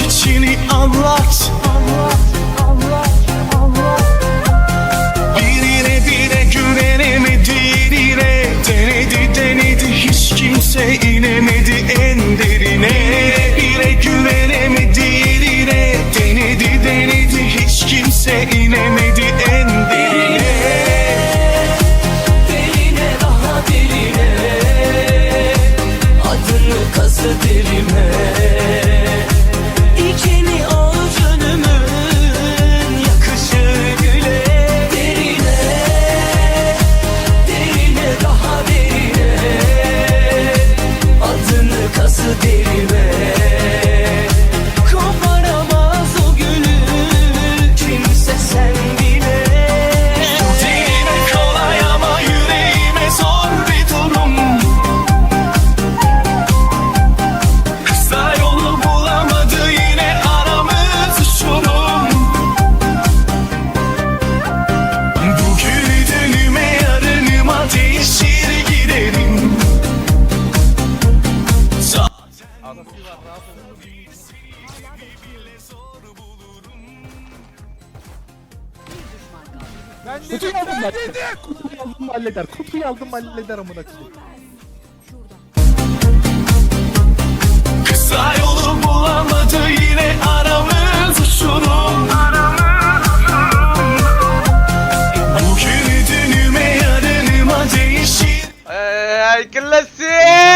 içini anlat. Birine bire güvenemedi diğerine? Denedi denedi hiç kimse inemedi en derine Bire güvenemedi diğerine? Denedi denedi hiç kimse inemedi en derine Derine daha derine Adını kazı derime Adını kazı Kutuyu aldım ben. Kutuyu aldım halleder. Kutuyu aldım halleder amına koyayım. Kısa yolu bulamadı yine aramız uçurum Bugün dönüme yarınıma değişir Hey, klasik!